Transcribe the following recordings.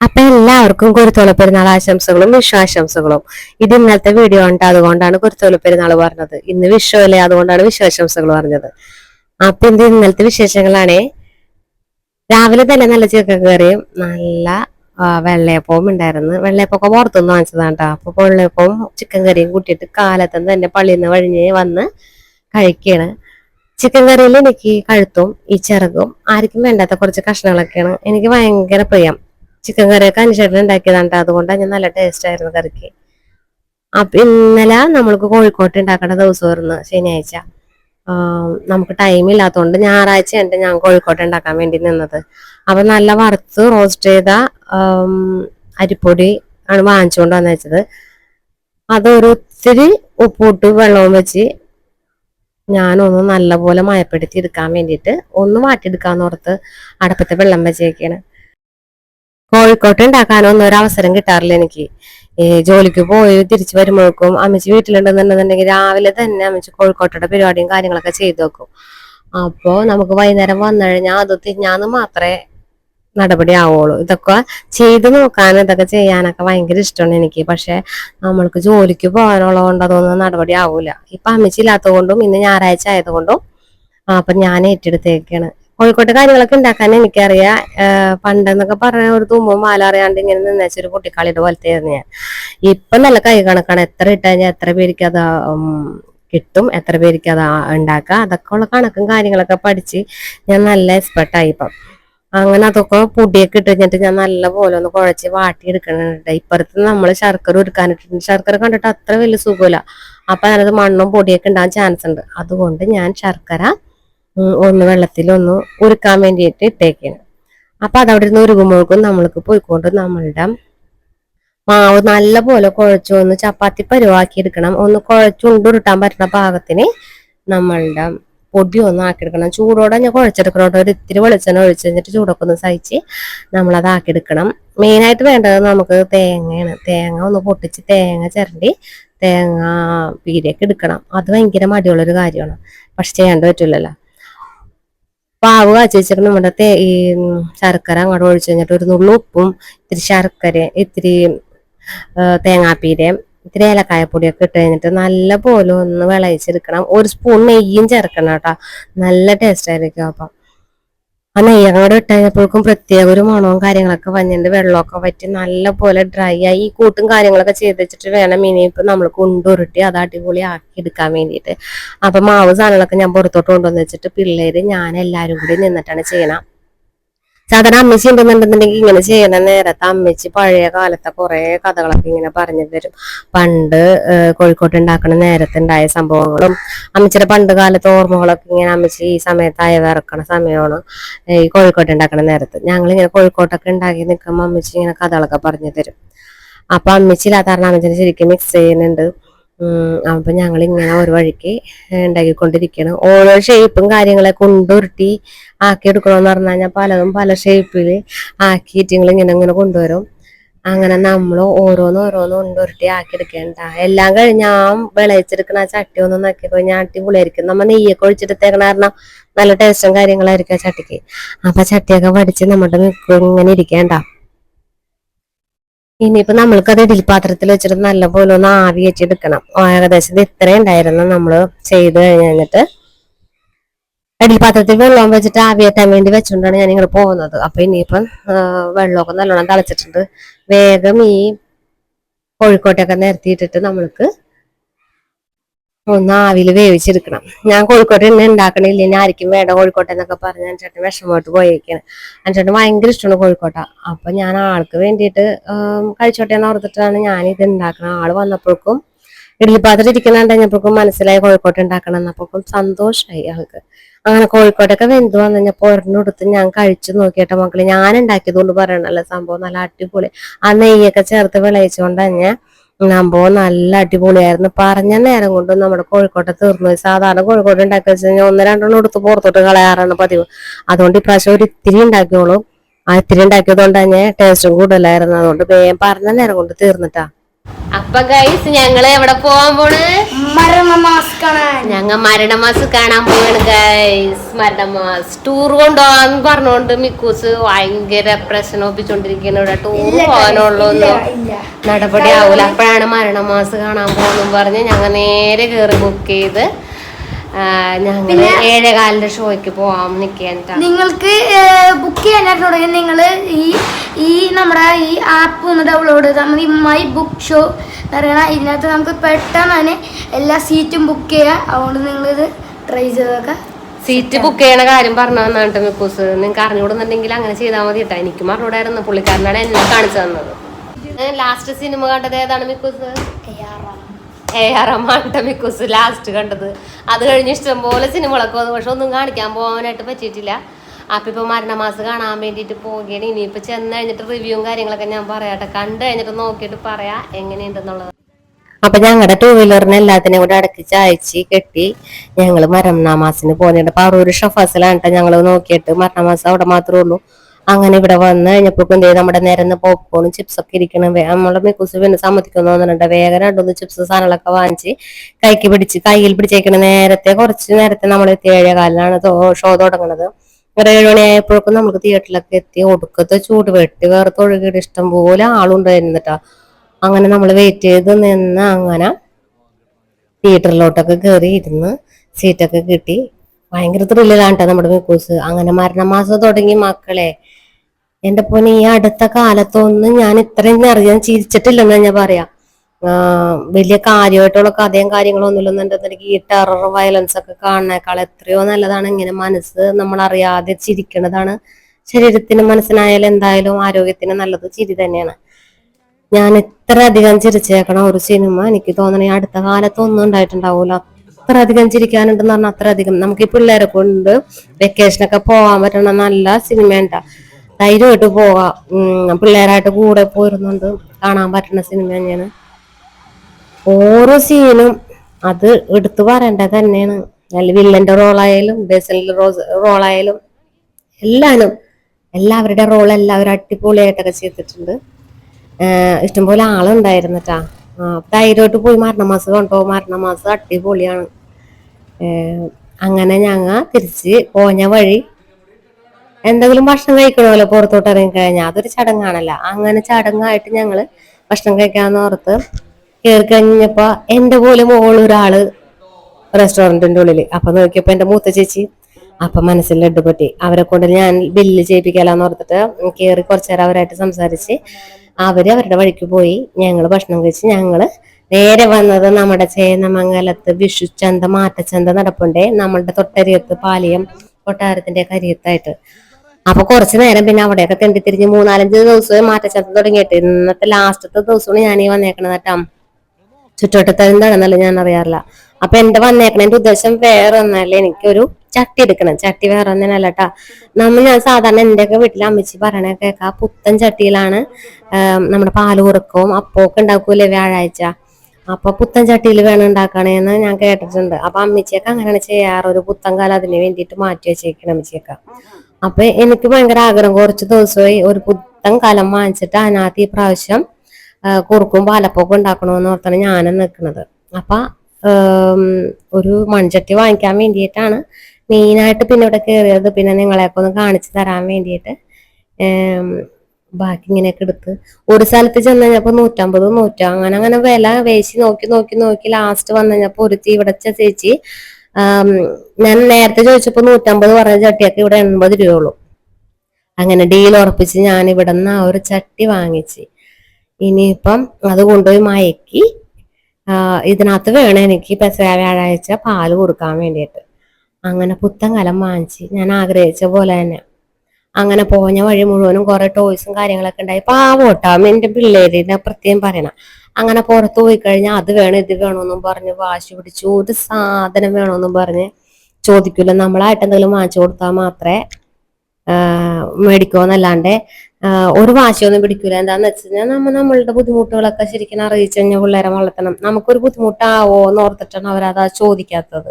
അപ്പൊ എല്ലാവർക്കും കുരുത്തോല പെരുന്നാൾ ആശംസകളും വിശ്വാശംസകളും. ഇത് ഇന്നലത്തെ വീഡിയോ ഉണ്ട്. അതുകൊണ്ടാണ് കുരുത്തോല പെരുന്നാൾ പറഞ്ഞത്. ഇന്ന് വിഷു അല്ലേ അതുകൊണ്ടാണ് വിശ്വാശംസകൾ പറഞ്ഞത്. അപ്പൊ ഇത് ഇന്നലത്തെ വിശേഷങ്ങളാണേ? രാവിലെ തന്നെ നല്ല ചിക്കൻ കറിയും നല്ല വെള്ളയപ്പവും ഉണ്ടായിരുന്നു. വെള്ളയപ്പൊക്കെ പുറത്തുനിന്ന് വാങ്ങിച്ചതാണ് കേട്ടോ അപ്പൊ വെള്ളയപ്പവും ചിക്കൻ കറിയും കൂട്ടിയിട്ട് കാലത്തും തന്നെ പള്ളിയിൽ നിന്ന് വഴിഞ്ഞ് വന്ന് കഴിക്കുകയാണ് ചിക്കൻ കറിയിൽ എനിക്ക് കഴുത്തും ഈ ചിറകും ആർക്കും വേണ്ടാത്ത കുറച്ച് കഷ്ണങ്ങളൊക്കെയാണ്. എനിക്ക് ഭയങ്കര പ്രിയം. ചിക്കൻ കറിയൊക്കെ അനുസരിച്ച് ഉണ്ടാക്കിയതാണ്. അതുകൊണ്ടാണ് ഞാൻ നല്ല ടേസ്റ്റ് ആയിരുന്നു കറിക്ക്. അപ്പൊ ഇന്നലെ നമ്മൾക്ക് കോഴിക്കോട്ട് ഉണ്ടാക്കേണ്ട ദിവസമായിരുന്നു ശനിയാഴ്ച. നമുക്ക് ടൈം ഇല്ലാത്തതുകൊണ്ട് ഞായറാഴ്ച ഉണ്ട് ഞാൻ കോഴിക്കോട്ട് ഉണ്ടാക്കാൻ വേണ്ടി നിന്നത്. അപ്പൊ നല്ല വറുത്ത് റോസ്റ്റ് ചെയ്ത അരിപ്പൊടി ആണ് വാങ്ങിച്ചുകൊണ്ട് വന്നേച്ചത് അതൊരു ഒത്തിരി ഉപ്പൂട്ട് വെള്ളവും വെച്ച് ഞാനൊന്ന് നല്ലപോലെ മയപ്പെടുത്തി എടുക്കാൻ വേണ്ടിയിട്ട് ഒന്ന് മാറ്റിയെടുക്കാമെന്ന് ഓർത്ത് അടുപ്പത്തെ വെള്ളം വെച്ചേക്കാണ്. കോഴിക്കോട്ട് ഉണ്ടാക്കാനൊന്നും അവസരം കിട്ടാറില്ല എനിക്ക്. ജോലിക്ക് പോയി തിരിച്ചു വരുമ്പോഴേക്കും അമ്മച്ചി വീട്ടിലുണ്ടെന്നുണ്ടെന്നുണ്ടെങ്കിൽ രാവിലെ തന്നെ അമ്മച്ചി കോഴിക്കോട്ടയുടെ പരിപാടിയും കാര്യങ്ങളൊക്കെ ചെയ്തു വെക്കും. അപ്പോ നമുക്ക് വൈകുന്നേരം വന്നു കഴിഞ്ഞാൽ അത് തിരിഞ്ഞാന്ന് മാത്രമേ നടപടി ആവുള്ളൂ. ഇതൊക്കെ ചെയ്തു നോക്കാൻ ഇതൊക്കെ ചെയ്യാനൊക്കെ ഭയങ്കര ഇഷ്ടമാണ് എനിക്ക്. പക്ഷെ നമ്മൾക്ക് ജോലിക്ക് പോകാനുള്ളത് കൊണ്ട് അതൊന്നും നടപടി ആവൂല. ഇപ്പൊ അമ്മച്ചി ഇല്ലാത്തത് കൊണ്ടും ഇന്ന് ഞായറാഴ്ച ആയതുകൊണ്ടും അപ്പൊ ഞാൻ ഏറ്റെടുത്തേക്കാണ്. കോഴിക്കോട്ടെ കാര്യങ്ങളൊക്കെ ഉണ്ടാക്കാൻ എനിക്കറിയാം. പണ്ടെന്നൊക്കെ പറഞ്ഞ ഒരു തുമ്പും മാല അറിയാണ്ട് ഇങ്ങനെ നിന്നേച്ചൊരു കുട്ടിക്കാളിയുടെ പോലത്തെ ആയിരുന്നു ഞാൻ. ഇപ്പൊ നല്ല കൈ കണക്കാണ്. എത്ര ഇട്ട് കഴിഞ്ഞാൽ എത്ര പേർക്ക് അത് കിട്ടും എത്ര പേർക്ക് അത് ഉണ്ടാക്കാം. അതൊക്കെ ഉള്ള കണക്കും കാര്യങ്ങളൊക്കെ പഠിച്ച് ഞാൻ നല്ല എക്സ്പെർട്ടായി ഇപ്പം. അങ്ങനെ അതൊക്കെ പൊടിയൊക്കെ ഇട്ട് കഴിഞ്ഞിട്ട് ഞാൻ നല്ല പോലെ ഒന്ന് കുഴച്ച് വാട്ടി എടുക്കണുണ്ട്. ഇപ്പുറത്ത് നമ്മൾ ശർക്കര ഉരുക്കാനിട്ടുണ്ട് ശർക്കര കണ്ടിട്ട് അത്ര വലിയ സുഖമില്ല. അപ്പൊ അതിനകത്ത് മണ്ണും പൊടിയൊക്കെ ഉണ്ടാകാൻ ചാൻസ് ഉണ്ട്. അതുകൊണ്ട് ഞാൻ ശർക്കര ഒന്ന് വെള്ളത്തിലൊന്ന് ഉരുക്കാൻ വേണ്ടിയിട്ട് അപ്പം അത് അതവിടെ നിന്ന് ഉരുകുമ്പോഴേക്കും നമ്മൾക്ക് പോയിക്കൊണ്ട് നമ്മളുടെ മാവ് നല്ല പോലെ കുഴച്ചു ഒന്ന് ചപ്പാത്തി പരുവാക്കി എടുക്കണം. ഒന്ന് കുഴച്ചുണ്ടുരുട്ടാൻ പറ്റുന്ന പാകത്തിന് നമ്മളുടെ പൊടി ഒന്ന് ആക്കിയെടുക്കണം. ചൂടോടെ ഞാൻ കുഴച്ചെടുക്കണം കേട്ടോ. ഒരു ഇത്തിരി വെളിച്ചെണ്ണ ഒഴിച്ച് കഴിഞ്ഞിട്ട് ചൂടൊക്കെ ഒന്ന് സഹിച്ച് നമ്മളത് ആക്കിയെടുക്കണം. മെയിനായിട്ട് വേണ്ടത് നമുക്ക് തേങ്ങയാണ്. തേങ്ങ ഒന്ന് പൊട്ടിച്ച് തേങ്ങ ചിരണ്ടി തേങ്ങ പീരയൊക്കെ എടുക്കണം. അത് ഭയങ്കര മടിയുള്ളൊരു കാര്യമാണ്. പക്ഷെ ചെയ്യാണ്ട് പറ്റില്ലല്ലോ. പാവ് കാച്ചി വെച്ചിട്ട് നമ്മുടെ തേ ഈ ശർക്കര അങ്ങോട്ട് ഒഴിച്ചു കഴിഞ്ഞിട്ട് ഒരു നുള്ളു ഉപ്പും ഇത്തിരി ശർക്കര ഇത്തിരി തേങ്ങാപ്പീരയും ഇത്തിരി ഏലക്കായപ്പൊടിയൊക്കെ ഇട്ട് കഴിഞ്ഞിട്ട് നല്ല പോലെ ഒന്ന് വിളയിച്ചെടുക്കണം. ഒരു സ്പൂൺ നെയ്യും ചേർക്കണം കേട്ടോ. നല്ല ടേസ്റ്റ് ആയിരിക്കും അപ്പം. ആ നെയ്യ് കൂടെ ഇട്ട് കഴിഞ്ഞപ്പോഴേക്കും പ്രത്യേക ഒരു മണവും കാര്യങ്ങളൊക്കെ വന്നിട്ട് വെള്ളമൊക്കെ വറ്റി നല്ല പോലെ ഡ്രൈ ആയി. ഈ കൂട്ടും കാര്യങ്ങളൊക്കെ ചെയ്ത് വെച്ചിട്ട് വേണം ഇപ്പൊ നമ്മൾ കൊണ്ടുരുട്ടി അത് അടിപൊളി ആക്കി എടുക്കാൻ വേണ്ടിയിട്ട്. അപ്പൊ മാവ് സാധനങ്ങളൊക്കെ ഞാൻ പുറത്തോട്ട് കൊണ്ടുവന്ന് വെച്ചിട്ട് പിള്ളേര് ഞാൻ എല്ലാരും കൂടി നിന്നിട്ടാണ് ചെയ്യണം. സാധാരണ അമ്മച്ചി ഉണ്ടെന്നുണ്ടെന്നുണ്ടെങ്കിൽ ഇങ്ങനെ ചെയ്യണ നേരത്തെ അമ്മച്ചി പഴയ കാലത്തെ കുറെ കഥകളൊക്കെ ഇങ്ങനെ പറഞ്ഞു തരും. പണ്ട് കോഴിക്കോട്ട് ഉണ്ടാക്കണ നേരത്തെ ഉണ്ടായ സംഭവങ്ങളും അമ്മച്ചിയുടെ പണ്ട് കാലത്തെ ഓർമ്മകളൊക്കെ ഇങ്ങനെ അമ്മച്ചി ഈ സമയത്ത് അയവിറക്കണ സമയമാണ് ഈ കോഴിക്കോട്ട് ഉണ്ടാക്കണ നേരത്ത്. ഞങ്ങൾ ഇങ്ങനെ കോഴിക്കോട്ടൊക്കെ ഉണ്ടാക്കി നിൽക്കുമ്പോൾ അമ്മച്ചി ഇങ്ങനെ കഥകളൊക്കെ പറഞ്ഞു തരും. അപ്പൊ അമ്മച്ചി ഇല്ലാത്ത കാരണം അമ്മച്ചിനെ ശരിക്കും മിക്സ് ചെയ്യുന്നുണ്ട്. അപ്പൊ ഞങ്ങൾ ഇങ്ങനെ ഒരു വഴിക്ക് ഉണ്ടാക്കിക്കൊണ്ടിരിക്കുകയാണ് ഓരോ ഷേപ്പും കാര്യങ്ങളെ കൊണ്ടുരുട്ടി ആക്കി എടുക്കണമെന്ന് പറഞ്ഞു കഴിഞ്ഞാൽ പലതും പല ഷേപ്പിൽ ആക്കിയിട്ട് നിങ്ങൾ ഇങ്ങനെ ഇങ്ങനെ കൊണ്ടുവരും. അങ്ങനെ നമ്മൾ ഓരോന്ന് ഓരോന്ന് കൊണ്ടുരുട്ടി ആക്കി എടുക്കേണ്ട. എല്ലാം കഴിഞ്ഞ് ഞാൻ വിളയിച്ചെടുക്കണ ചട്ടി ഒന്ന് നോക്കി അട്ടി അടിപൊളിയായിരിക്കും. നമ്മൾ നെയ്യൊക്കെ ഒഴിച്ചെടുത്തേക്കണ കാരണം നല്ല ടേസ്റ്റും കാര്യങ്ങളായിരിക്കും ചട്ടിക്ക്. അപ്പൊ ചട്ടിയൊക്കെ വടിച്ച് നമ്മുടെ ഇങ്ങനെ ഇരിക്കേണ്ട. ഇനിയിപ്പോ നമ്മൾക്ക് അത് പാത്രത്തിൽ വെച്ചിട്ട് നല്ലപോലെ ഒന്ന് ആവി വെച്ചെടുക്കണം ഏകദേശം ഇത് ഇത്രയും ഉണ്ടായിരുന്നു നമ്മൾ ചെയ്ത് കഴിഞ്ഞിട്ട്. ഇഡലി പാത്രത്തിൽ വെള്ളം വെച്ചിട്ട് ആവി ആവിയേറ്റാൻ വേണ്ടി വെച്ചുകൊണ്ടാണ് ഞാൻ ഇങ്ങനെ പോകുന്നത്. അപ്പൊ ഇനിയിപ്പം വെള്ളമൊക്കെ നല്ലോണം തിളച്ചിട്ടുണ്ട്. വേഗം ഈ കോഴിക്കോട്ടൊക്കെ നിരത്തിയിട്ടിട്ട് നമ്മൾക്ക് ഒന്ന് ആവിൽ വേവിച്ചെടുക്കണം. ഞാൻ കോഴിക്കോട്ട് തന്നെ ഉണ്ടാക്കണില്ല. ഇനി ആർക്കും വേണ്ട കോഴിക്കോട്ടെ എന്നൊക്കെ പറഞ്ഞ് ചേട്ടൻ വിഷമമായിട്ട് പോയേക്കാണ്. ചേട്ടൻ ഭയങ്കര ഇഷ്ടമാണ് കോഴിക്കോട്ട. അപ്പൊ ഞാൻ ആൾക്ക് വേണ്ടിയിട്ട് കഴിച്ചോട്ടെ എന്ന് ഓർത്തിട്ടാണ് ഞാൻ ഇത് ഉണ്ടാക്കണം ആൾ വന്നപ്പോഴേക്കും ഇഡ്ലിപ്പാത്രം ഇരിക്കുന്നുണ്ടപ്പോഴേക്കും മനസ്സിലായി കോഴിക്കോട്ട് ഉണ്ടാക്കണം എന്നപ്പോഴേക്കും സന്തോഷമായി ആൾക്ക്. അങ്ങനെ കോഴിക്കോട്ടൊക്കെ വെന്ത് വന്നു കഴിഞ്ഞപ്പോ ഒരെണ്ണെടുത്ത് ഞാൻ കഴിച്ചു നോക്കിയിട്ട് മക്കളെ. ഞാൻ ഉണ്ടാക്കിയത് കൊണ്ട് പറയണല്ലോ സംഭവം നല്ല അടിപൊളി. ആ നെയ്യൊക്കെ ചേർത്ത് വിളയിച്ചുകൊണ്ട് തന്നെ സംഭവം നല്ല അടിപൊളിയായിരുന്നു. പറഞ്ഞ നേരം കൊണ്ട് നമ്മുടെ കോഴിക്കോട്ടെ തീർന്നു. സാധാരണ കോഴിക്കോട് ഉണ്ടാക്കി വെച്ച് കഴിഞ്ഞാൽ ഒന്ന് രണ്ടെണ്ണം എടുത്ത് പുറത്തോട്ട് കളയാറാണ് പതിവ്. അതുകൊണ്ട് ഇപ്രാവശ്യം ഒരു ഇത്തിരി ഉണ്ടാക്കിയോളൂ. ആ ഇത്തിരി ഉണ്ടാക്കിയത് കൊണ്ട് തന്നെ ടേസ്റ്റും കൂടുതലായിരുന്നു. അതുകൊണ്ട് വേഗം പറഞ്ഞ നേരം കൊണ്ട് തീർന്നിട്ടാ. അപ്പൊ ഗൈസ് ഞങ്ങൾ എവിടെ പോവാൻ പോണ്? മരണമാസ് കാണാൻ ഞങ്ങ മരണമാസ് കാണാൻ പോവാണ് ഗൈസ് മരണമാസ്. ടൂർ കൊണ്ടുപോവാന്ന് പറഞ്ഞോണ്ട് മിക്കൂസ് ഭയങ്കര പ്രശ്നം ഒപ്പിച്ചോണ്ടിരിക്കുന്ന ഇവിടെ. ടൂർ പോകാനുള്ളൂ. നടപടി ആവൂല. അപ്പോഴാണ് മരണമാസ് കാണാൻ പോകുന്നു പറഞ്ഞ് ഞങ്ങൾ നേരെ കേറി ബുക്ക് ചെയ്ത് ഏഴേകാലിന്റെ ഷോയ്ക്ക് പോവാം നിൽക്കാൻ നിങ്ങൾക്ക് ബുക്ക് ചെയ്യാനായിട്ട് തുടങ്ങി നിങ്ങൾ ഈ ഈ നമ്മുടെ ഈ ആപ്പ് ഒന്ന് ഡൗൺലോഡ് ചെയ്താൽ മതി. മൈ ബുക്ക് ഷോ പറയണ ഇതിനകത്ത് നമുക്ക് പെട്ടെന്ന് തന്നെ എല്ലാ സീറ്റും ബുക്ക് ചെയ്യാം. അതുകൊണ്ട് നിങ്ങളിത് ട്രൈ ചെയ്തൊക്കെ സീറ്റ് ബുക്ക് ചെയ്യണ കാര്യം പറഞ്ഞു തന്നാണ് മിക്കൂസ് നിങ്ങൾക്ക് അറിഞ്ഞുകൂടുന്നുണ്ടെങ്കിൽ അങ്ങനെ ചെയ്താൽ മതി കേട്ടോ എനിക്ക് മറുപടിയായിരുന്നു പുള്ളിക്കാരനാണ് എന്നെ കാണിച്ചു തന്നത്. ലാസ്റ്റ് സിനിമ കണ്ടത് ഏതാണ് മിക്കൂസ് എ ആർ റഹ്മാന്റെ ലാസ്റ്റ് കണ്ടത്. അത് കഴിഞ്ഞ് ഇഷ്ടംപോലെ സിനിമകളൊക്കെ വന്നു. പക്ഷെ ഒന്നും കാണിക്കാൻ പോകാനായിട്ട് പറ്റിയിട്ടില്ല. അപ്പം ഇപ്പോൾ മരണമാസം കാണാൻ വേണ്ടിയിട്ട് പോകുകയാണ് ഇനിയിപ്പോൾ ചെന്ന് കഴിഞ്ഞിട്ട് റിവ്യൂവും കാര്യങ്ങളൊക്കെ ഞാൻ പറയാട്ടെ കണ്ടു കഴിഞ്ഞിട്ട് നോക്കിയിട്ട് പറയാം എങ്ങനെയുണ്ടെന്നുള്ളത്. അപ്പൊ ഞങ്ങളുടെ ടൂ വീലറിനെ എല്ലാത്തിനെയും കൂടെ അടക്കി അയച്ച് കെട്ടി. ഞങ്ങൾ മരണമാസിന് പോകുന്നുണ്ട് പറൂര് ഷഫാസിലാണ് കേട്ടോ ഞങ്ങൾ നോക്കിയിട്ട് മരണമാസം അവിടെ മാത്രമേ ഉള്ളൂ. അങ്ങനെ ഇവിടെ വന്ന് കഴിഞ്ഞപ്പോ എന്തെയ്യും നമ്മുടെ നേരം പോപ്കോണും ചിപ്സ് ഒക്കെ ഇരിക്കണം. നമ്മളെ മിക്കൂസ് പിന്നെ സമ്മതിക്കുന്നു തോന്നുന്നുണ്ട്. വേഗം രണ്ടൊന്ന് ചിപ്സ് സാധനങ്ങളൊക്കെ വാങ്ങിച്ച് കൈക്ക് പിടിച്ച് കയ്യിൽ പിടിച്ചേക്കണ. നേരത്തെ കുറച്ച് നേരത്തെ നമ്മൾ ഏഴേ കാലിലാണ് ഷോ തുടങ്ങണത്. ഒരു ഏഴ് മണിയായപ്പോഴേക്കും നമുക്ക് തിയേറ്ററിലൊക്കെ എത്തി. ഒടുക്കത്തെ ചൂട്. വെട്ടി തൊഴുകിയുടെ ഇഷ്ടം പോലെ ആളുണ്ടായിരുന്നിട്ടാ അങ്ങനെ നമ്മൾ വെയിറ്റ് ചെയ്ത് നിന്ന് അങ്ങനെ തിയേറ്ററിലോട്ടൊക്കെ കയറി ഇരുന്ന് സീറ്റൊക്കെ കിട്ടി. ഭയങ്കര ത്രില്ലിലാണ് കേട്ടോ നമ്മുടെ മിക്കൂസ്. അങ്ങനെ മരണമാസം തുടങ്ങി മക്കളെ. എന്റെ പൊന്നെ ഈ അടുത്ത കാലത്തൊന്നും ഞാൻ ഇത്രയും അറിയാൻ ചിരിച്ചിട്ടില്ലെന്ന് ഞാൻ പറയാം. വലിയ കാര്യമായിട്ടുള്ള കഥയും കാര്യങ്ങളൊന്നുമില്ലെന്ന് ഇല്ലെന്നുണ്ടെങ്കിൽ ഈ ടെറർ വയലൻസ് ഒക്കെ കാണുന്നേക്കാൾ എത്രയോ നല്ലതാണ്. ഇങ്ങനെ മനസ്സ് നമ്മൾ അറിയാതെ ചിരിക്കണതാണ്. ശരീരത്തിന് മനസ്സിനായാലും എന്തായാലും ആരോഗ്യത്തിന് നല്ലത് ചിരി തന്നെയാണ്. ഞാൻ ഇത്ര അധികം ചിരിച്ചേക്കണ ഒരു സിനിമ എനിക്ക് തോന്നണ ഈ അടുത്ത കാലത്തൊന്നും ഉണ്ടായിട്ടുണ്ടാവൂല. അത്ര അധികം ചിരിക്കാനുണ്ടെന്ന് പറഞ്ഞാൽ അത്ര അധികം നമുക്ക് ഈ പിള്ളേരെ കൊണ്ട് വെക്കേഷനൊക്കെ പോകാൻ പറ്റണ നല്ല സിനിമ ഉണ്ടാ ധൈര്യമായിട്ട് പോകാം. പിള്ളേരായിട്ട് കൂടെ പോയിരുന്നുണ്ട് കാണാൻ പറ്റുന്ന സിനിമ തന്നെയാണ്. ഓരോ സീനും അത് എടുത്തു പറയേണ്ടത് തന്നെയാണ്. നല്ല വില്ലന്റെ റോളായാലും ബേസലിന്റെ റോസ് റോളായാലും എല്ലാനും എല്ലാവരുടെ റോൾ എല്ലാവരും അടിപൊളിയായിട്ടൊക്കെ ചെയ്തിട്ടുണ്ട്. ഇഷ്ടംപോലെ ആളുണ്ടായിരുന്നിട്ടാ. ധൈര്യമായിട്ട് പോയി മരണമാസം കണ്ടോ? മരണമാസം അടിപൊളിയാണ്. അങ്ങനെ ഞങ്ങൾ തിരിച്ച് പോഞ്ഞ വഴി എന്തെങ്കിലും ഭക്ഷണം കഴിക്കണമല്ലോ പുറത്തോട്ട് ഇറങ്ങി കഴിഞ്ഞാൽ. അതൊരു ചടങ്ങാണല്ലോ. അങ്ങനെ ചടങ്ങായിട്ട് ഞങ്ങൾ ഭക്ഷണം കഴിക്കാന്ന് ഓർത്ത് കയറി കഴിഞ്ഞപ്പോ എന്റെ പോലെ മോളൊരാൾ റെസ്റ്റോറന്റിന്റെ ഉള്ളിൽ. അപ്പൊ നോക്കിയപ്പോ എന്റെ മൂത്ത ചേച്ചി അപ്പൊ മനസ്സിൽ ഇടപെട്ടി. അവരെ കൊണ്ട് ഞാൻ ബില്ല് ചെയ്യിപ്പിക്കാലെന്ന് ഓർത്തിട്ട് കയറി കുറച്ചു നേരം അവരായിട്ട് സംസാരിച്ച് അവർ അവരുടെ വഴിക്ക് പോയി ഞങ്ങൾ ഭക്ഷണം കഴിച്ച് ഞങ്ങൾ നേരെ വന്നത് നമ്മുടെ ചേന്നമംഗലത്ത് വിഷുച്ചന്ത മാറ്റച്ചന്ത നടപ്പുണ്ടേ. നമ്മളുടെ തൊട്ടരിയത്ത് പാലിയം കൊട്ടാരത്തിന്റെ കരിയത്തായിട്ട് അപ്പൊ കുറച്ചു നേരം പിന്നെ അവിടെയൊക്കെ തെണ്ടി തിരിഞ്ഞ് മൂന്നാലഞ്ച് ദിവസമായി മാറ്റച്ചത്ത് തുടങ്ങിയിട്ട്. ഇന്നത്തെ ലാസ്റ്റത്തെ ദിവസമാണ് ഞാൻ ഈ വന്നേക്കണത് കേട്ടോ. ചുറ്റുവട്ടത്ത് എന്താണെന്നല്ല ഞാൻ അറിയാറില്ല അപ്പൊ എന്റെ വന്നേക്കണതിന്റെ ഉദ്ദേശം വേറെ ഒന്നല്ല എനിക്കൊരു ചട്ടി എടുക്കണം. ചട്ടി വേറെ ഒന്നിനല്ല കേട്ടാ. നമ്മൾ ഞാൻ സാധാരണ എന്റെ വീട്ടിൽ അമ്മച്ചി പറയണ കേക്ക പുത്തൻ ചട്ടിയിലാണ് നമ്മുടെ പാൽ കുറുക്കവും അപ്പമൊക്കെ ഉണ്ടാക്കൂലേ വ്യാഴാഴ്ച. അപ്പൊ പുത്തൻ ചട്ടിയിൽ വേണം ഉണ്ടാക്കണേന്ന് ഞാൻ കേട്ടിട്ടുണ്ട്. അപ്പൊ അമ്മച്ചിയൊക്കെ അങ്ങനെയാണ് ചെയ്യാറ്. ഒരു പുത്തൻ കാലം അതിന് വേണ്ടിയിട്ട് മാറ്റി വെച്ചേക്കണം അമ്മച്ചിയൊക്കെ. അപ്പൊ എനിക്ക് ഭയങ്കര ആഗ്രഹം. കുറച്ച് ദിവസമായി ഒരു പുത്തൻ കലം വാങ്ങിച്ചിട്ട് അതിനകത്ത് ഈ പ്രാവശ്യം കുറുക്കും പാലപ്പൊക്കെ ഉണ്ടാക്കണമെന്ന് ഓർത്താണ് ഞാനും നിൽക്കുന്നത്. അപ്പൊ ഒരു മൺചട്ടി വാങ്ങിക്കാൻ വേണ്ടിയിട്ടാണ് മെയിനായിട്ട് പിന്നെ ഇവിടെ കയറിയത്. പിന്നെ നിങ്ങളെയൊക്കെ ഒന്ന് കാണിച്ചു തരാൻ വേണ്ടിയിട്ട് ബാക്കി ഇങ്ങനെയൊക്കെ എടുത്ത്. ഒരു സ്ഥലത്ത് ചെന്ന് കഴിഞ്ഞപ്പോൾ നൂറ്റമ്പത് നൂറ്റ അങ്ങനെ അങ്ങനെ വില വേശി നോക്കി നോക്കി നോക്കി ലാസ്റ്റ് വന്നു കഴിഞ്ഞപ്പോൾ ഒരു ഇവിടെ ചേച്ചി ഞാൻ നേരത്തെ ചോദിച്ചപ്പോ നൂറ്റമ്പത് പറഞ്ഞ ചട്ടിയൊക്കെ ഇവിടെ എൺപത് രൂപയുള്ളൂ. അങ്ങനെ ഡീൽ ഉറപ്പിച്ച് ഞാൻ ഇവിടെ നിന്ന് ആ ഒരു ചട്ടി വാങ്ങിച്ച്. ഇനിയിപ്പം അത് കൊണ്ടുപോയി മയക്കി ഇതിനകത്ത് വേണം എനിക്ക് പെസരാ വ്യാഴാഴ്ച പാൽ കൊടുക്കാൻ വേണ്ടിയിട്ട്. അങ്ങനെ പുത്തൻ കലം വാങ്ങിച്ച് ഞാൻ ആഗ്രഹിച്ച പോലെ തന്നെ. അങ്ങനെ പോഞ്ഞ വഴി മുഴുവനും കുറെ ടോയ്സും കാര്യങ്ങളൊക്കെ ഉണ്ടായി. പാവോട്ടാ എന്റെ പിള്ളേരിനെ പ്രത്യേകം പറയണം. അങ്ങനെ പുറത്ത് പോയി കഴിഞ്ഞാൽ അത് വേണം ഇത് വേണമെന്നും പറഞ്ഞ് വാശി പിടിച്ചു ഒരു സാധനം വേണമെന്നും പറഞ്ഞ് ചോദിക്കൂല. നമ്മളായിട്ട് എന്തെങ്കിലും വാങ്ങിച്ചു കൊടുത്താൽ മാത്രമേ മേടിക്കുമെന്നല്ലാണ്ട് ഒരു വാശിയൊന്നും പിടിക്കൂല. എന്താന്ന് വെച്ച് കഴിഞ്ഞാൽ നമ്മൾ നമ്മളുടെ ബുദ്ധിമുട്ടുകളൊക്കെ ശരിക്കും അറിയിച്ചു കഴിഞ്ഞാൽ പിള്ളേരെ വളർത്തണം. നമുക്കൊരു ബുദ്ധിമുട്ടാവോ എന്ന് ഓർത്തിട്ടാണ് അവരത് ചോദിക്കാത്തത്.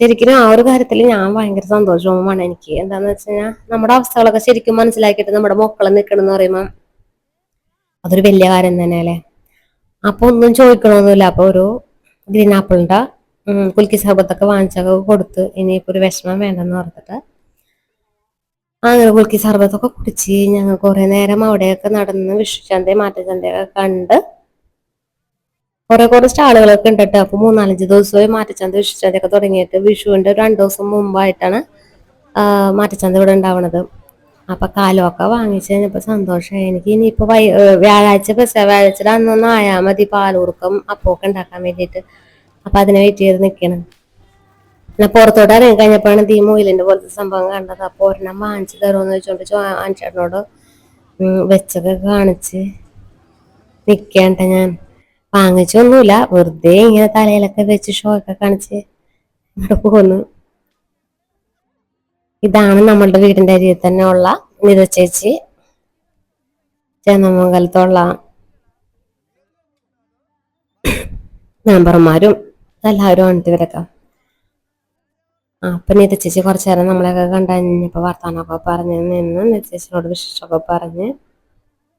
ശരിക്കും ആ ഒരു കാര്യത്തിൽ ഞാൻ ഭയങ്കര സന്തോഷവുമാണ് എനിക്ക്. എന്താന്ന് വെച്ച് കഴിഞ്ഞാൽ നമ്മുടെ അവസ്ഥകളൊക്കെ ശരിക്കും മനസ്സിലാക്കിയിട്ട് നമ്മുടെ മക്കളെ നിൽക്കണം എന്ന് പറയുമ്പോൾ അതൊരു വലിയ കാര്യം തന്നെയല്ലേ? അപ്പൊ ഒന്നും ചോദിക്കണമൊന്നുമില്ല. അപ്പൊ ഒരു ഗ്രീൻ ആപ്പിളിന്റെ കുൽക്കി സർബത്തൊക്കെ വാങ്ങിച്ചൊക്കെ കൊടുത്ത് ഇനിയിപ്പോ ഒരു വിഷമം വേണ്ടെന്ന് പറഞ്ഞിട്ട് അങ്ങനെ കുൽക്കി സർബത്തൊക്കെ കുടിച്ച് ഞങ്ങൾ കുറെ നേരം അവിടെയൊക്കെ നടന്ന് വിഷുചന്തയും മാറ്റച്ചന്തയൊക്കെ കണ്ട് കുറെ കുറെ സ്റ്റാളുകളൊക്കെ ഉണ്ട് കേട്ടോ. അപ്പൊ മൂന്നാലഞ്ച് ദിവസമായി മാറ്റച്ചന്ത വിഷുചന്തയൊക്കെ തുടങ്ങിയിട്ട് വിഷുവിന്റെ രണ്ടു ദിവസം മുമ്പായിട്ടാണ് മാറ്റച്ചന്ത ഇവിടെ ഉണ്ടാവണത്. അപ്പൊ കാലമൊക്കെ വാങ്ങിച്ചു കഴിഞ്ഞപ്പോ സന്തോഷമായി. എനിക്ക് ഇനിയിപ്പോ വൈ വ്യാഴാഴ്ച ബസ് വ്യാഴാഴ്ച അന്നൊന്ന് ആയാൽ മതി പാലൂർക്കും അപ്പൊക്കെ ഉണ്ടാക്കാൻ വേണ്ടിയിട്ട്. അപ്പൊ അതിനെ വെയിറ്റ് ചെയ്ത് നിൽക്കണം പിന്നെ പുറത്തോട്ട് ഇറങ്ങി കഴിഞ്ഞപ്പോഴാണ് ദീ മൊയിലിന്റെ പോലത്തെ സംഭവം കണ്ടത്. അപ്പൊ ഒരെണ്ണം വാങ്ങിച്ചു തരുമെന്ന് വെച്ചോണ്ട് ആൻചേട്ടനോട് വെച്ചൊക്കെ കാണിച്ച് നിക്കണ്ട ഞാൻ. വാങ്ങിച്ചൊന്നുമില്ല. വെറുതെ ഇങ്ങനെ തലയിലൊക്കെ വെച്ച് ഷോ ഒക്കെ കാണിച്ച് ഇവിടെ പോന്നു. ഇതാണ് നമ്മളുടെ വീടിന്റെ അരികിൽ തന്നെ ഉള്ള നിത ചേച്ചി ചേന്നമംഗലത്തുള്ള മെമ്പർമാരും എല്ലാവരും ഉണ്ട് ഇവരൊക്കെ. അപ്പൊ നിത ചേച്ചി കുറച്ചു നേരം നമ്മളെയൊക്കെ കണ്ടപ്പോ വർത്താനൊക്കെ പറഞ്ഞ് നിന്ന് നിത ചേച്ചിയോട് വിശേഷമൊക്കെ പറഞ്ഞ്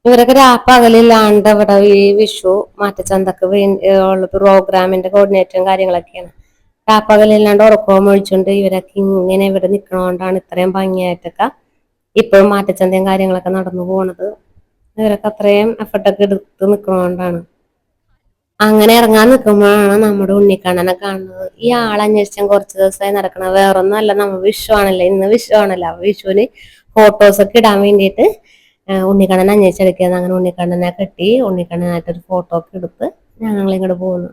ഇവരൊക്കെ രാപ്പകലില്ലാണ്ട് ഇവിടെ ഈ വിഷു മാറ്റച്ചന്തക്ക് പ്രോഗ്രാമിന്റെ കോർഡിനേറ്ററും കാര്യങ്ങളൊക്കെയാണ്. രാപ്പകലില്ലാണ്ട് ഉറക്കവും ഒഴിച്ചുകൊണ്ട് ഇവരൊക്കെ ഇങ്ങനെ ഇവിടെ നിൽക്കണോണ്ടാണ് ഇത്രയും ഭംഗിയായിട്ടൊക്കെ ഇപ്പോഴും മാറ്റച്ചന്തയും കാര്യങ്ങളൊക്കെ നടന്നു പോണത്. ഇവരൊക്കെ അത്രയും എഫർട്ടൊക്കെ എടുത്ത് നിൽക്കണോണ്ടാണ് അങ്ങനെ ഇറങ്ങാൻ നിൽക്കുമ്പോഴാണ് നമ്മുടെ ഉണ്ണിക്കണ്ണനെ കാണുന്നത്. ഈ ആളന്വേഷിച്ചാൽ കുറച്ച് ദിവസമായി നടക്കണ വേറൊന്നുമല്ല നമ്മൾ വിഷു ആണല്ലേ ഇന്ന് വിഷു ആണല്ലോ. അപ്പൊ വിഷുവിന് ഫോട്ടോസൊക്കെ ഇടാൻ വേണ്ടിയിട്ട് ഉണ്ണിക്കണ്ണൻ അന്വേഷിച്ചെടുക്കുന്നത് അങ്ങനെ ഉണ്ണിക്കണ്ണനെ കെട്ടി ഉണ്ണിക്കണ്ണനായിട്ടൊരു ഫോട്ടോ ഒക്കെ എടുത്ത് ഞങ്ങളിങ്ങോട്ട് പോകുന്നു